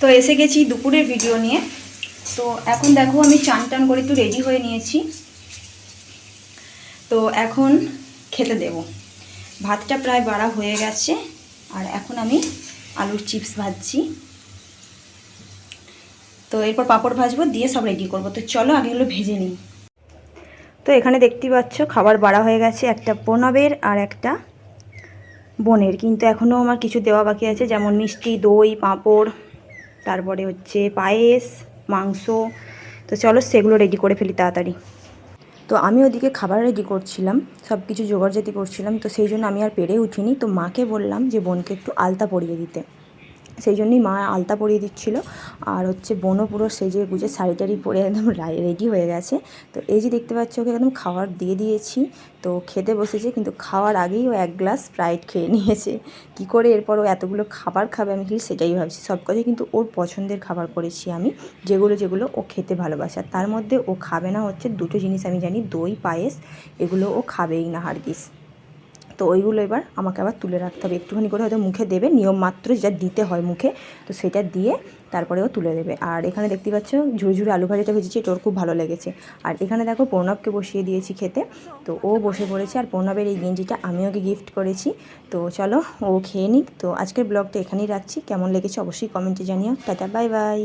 তো এসে গেছি দুপুরের ভিডিও নিয়ে। তো এখন দেখো আমি চান টান করে একটু রেডি হয়ে নিয়েছি। তো এখন খেতে দেব। ভাতটা প্রায় বাড়া হয়ে গেছে। আর এখন আমি আলুর চিপস ভাজছি। তো এরপর পাঁপড় ভাজবো, দিয়ে সব রেডি করব। তো চলো আগে এগুলো ভেজে নিই। তো এখানে দেখতে পাচ্ছ, খাবার বাড়া হয়ে গেছে। একটা প্রণবের আর একটা বোনের। কিন্তু এখনও আমার কিছু দেওয়া বাকি আছে, যেমন মিষ্টি, দই, পাঁপড়। তারপরে হচ্ছে পায়েস, মাংস। তো চলো সেগুলো রেডি করে ফেলি তাড়াতাড়ি। তো আমি ওদিকে খাবার রেডি করছিলাম সব কিছু জোগাড় জাতি করছিলাম, তো সেই জন্য আমি আর পেরে উঠিনি। তো মাকে বললাম যে, বোনকে একটু আলতা পরিয়ে দিতে। সেই জন্যই মা আলতা পরিয়ে দিচ্ছিল। আর হচ্ছে বোনও পুরো সেজে গুজে শাড়ি টাড়ি পরে একদম রেডি হয়ে গেছে। তো এই যে দেখতে পাচ্ছ ওকে একদম খাবার দিয়ে দিয়েছি। তো খেতে বসেছে, কিন্তু খাওয়ার আগেই ও এক গ্লাস স্প্রাইট খেয়ে নিয়েছে। কি করে এরপর ও এতগুলো খাবার খাবে আমি খালি সেটাই ভাবছি। সব কথাই কিন্তু ওর পছন্দের খাবার করেছি আমি, যেগুলো যেগুলো ও খেতে ভালোবাসে। তার মধ্যে ও খাবে না হচ্ছে দুটো জিনিস আমি জানি, দই, পায়েস, এগুলো ও খাবেই না হারগিস। তো ওইগুলো এবার আমাকে আবার তুলে রাখতে হবে। একটুখানি করে হয়তো মুখে দেবে, নিয়ম মাত্র যা দিতে হয় মুখে, তো সেটা দিয়ে তারপরে ও তুলে দেবে। আর এখানে দেখতে পাচ্ছ ঝুড়ি ঝুড়ি আলু ভাজিটা ভেজেছি এটা ওর খুব ভালো লেগেছে। আর এখানে দেখো প্রণবকে বসিয়ে দিয়েছি খেতে, তো ও বসে পড়েছে। আর প্রণবের এই গেঞ্জিটা আমি ওকে গিফট করেছি। তো চলো ও খেয়ে নিক। তো আজকের ব্লগটা এখানেই রাখছি। কেমন লেগেছে অবশ্যই কমেন্টে জানিও। Tata bye bye